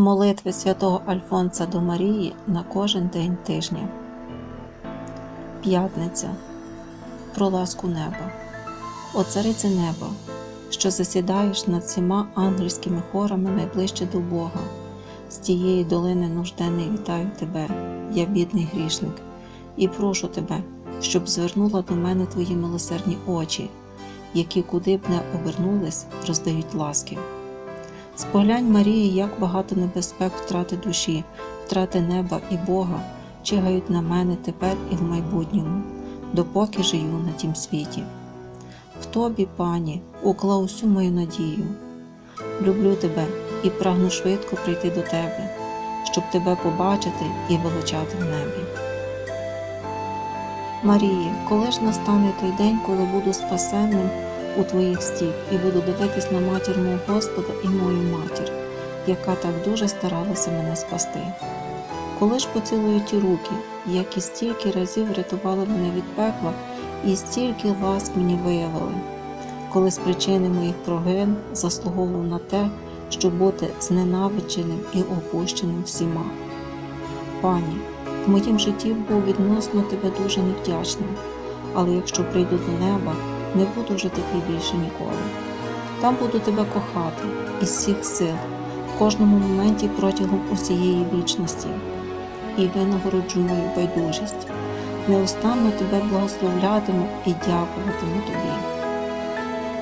Молитви святого Альфонса до Марії на кожен день тижня. П'ятниця. Про ласку неба. О царице неба, що засідаєш над всіма ангельськими хорами найближче до Бога. З тієї долини нужденний вітаю тебе, я бідний грішник, і прошу тебе, щоб звернула до мене твої милосердні очі, які куди б не обернулись, роздають ласки. Споглянь Марії, як багато небезпек втрати душі, втрати неба і Бога чигають на мене тепер і в майбутньому, допоки живу на тім світі. В тобі, пані, уклав усю мою надію. Люблю тебе і прагну швидко прийти до тебе, щоб тебе побачити і величати в небі. Марії, коли ж настане той день, коли буду спасенним у твоїх стіп і буду дивитись на матір мого Господа і мою матір, яка так дуже старалася мене спасти. Коли ж поцілую ті руки, які стільки разів рятували мене від пекла, і стільки ласк мені виявили, коли з причини моїх провин заслуговував на те, щоб бути зненавидженим і опущеним всіма. Пані, в моїм житті був відносно тебе дуже невдячним, але якщо прийду до неба, не буду вже такий більше ніколи. Там буду тебе кохати із всіх сил, в кожному моменті протягом усієї вічності, і винагороджу мою байдужість. Неустанно тебе благословлятиму і дякуватиму тобі.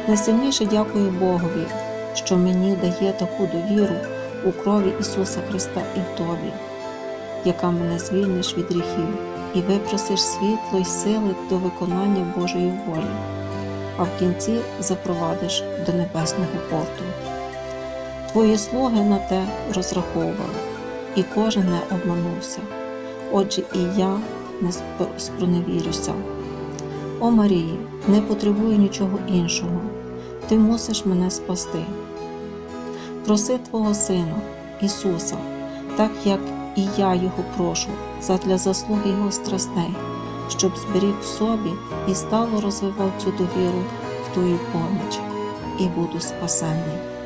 Найсильніше дякую Богові, що мені дає таку довіру у крові Ісуса Христа і в Тобі, яка мене звільниш від гріхів і випросиш світло й сили до виконання Божої волі, а в кінці запровадиш до небесного порту. Твої слуги на те розраховували, і кожен не обманувся. Отже, і я не спроневірюся. О Марії, не потребую нічого іншого. Ти мусиш мене спасти. Проси Твого Сина, Ісуса, так як і я Його прошу, задля заслуги Його страстей, щоб зберіг в собі і стало розвивав цю довіру в Твою поміч, і буду спасенний.